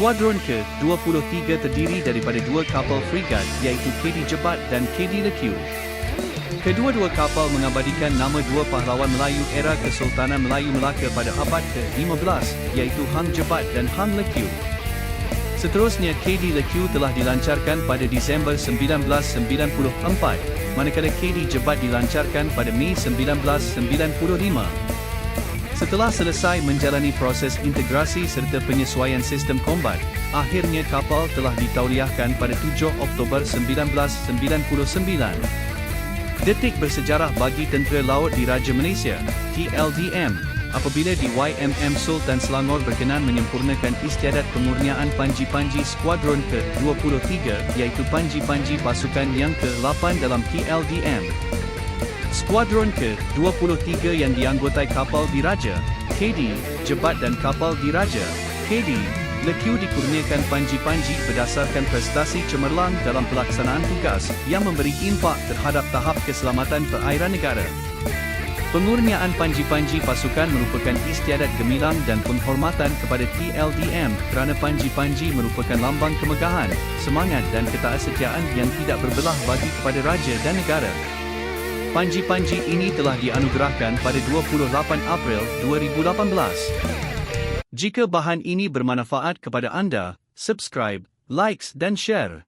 Skuadron ke-23 terdiri daripada dua kapal frigat iaitu KD Jebat dan KD Lekiu. Kedua-dua kapal mengabadikan nama dua pahlawan Melayu era Kesultanan Melayu Melaka pada abad ke-15 iaitu Hang Jebat dan Hang Lekiu. Seterusnya KD Lekiu telah dilancarkan pada Disember 1994, manakala KD Jebat dilancarkan pada Mei 1995. Setelah selesai menjalani proses integrasi serta penyesuaian sistem kombat, akhirnya kapal telah ditauliahkan pada 7 Oktober 1999. Detik bersejarah bagi Tentera Laut Diraja Malaysia, TLDM, apabila di YMM Sultan Selangor berkenan menyempurnakan istiadat pemurniaan panji-panji skuadron ke-23 iaitu panji-panji pasukan yang ke-8 dalam TLDM. Skuadron ke-23 yang dianggotai kapal diraja, KD, Jebat dan kapal diraja, KD, Lekiu dikurniakan panji-panji berdasarkan prestasi cemerlang dalam pelaksanaan tugas yang memberi impak terhadap tahap keselamatan perairan negara. Pengurniaan panji-panji pasukan merupakan istiadat gemilang dan penghormatan kepada TLDM kerana panji-panji merupakan lambang kemegahan, semangat dan ketaasetiaan yang tidak berbelah bagi kepada raja dan negara. Panji-panji ini telah dianugerahkan pada 28 April 2018. Jika bahan ini bermanfaat kepada anda, subscribe, likes dan share.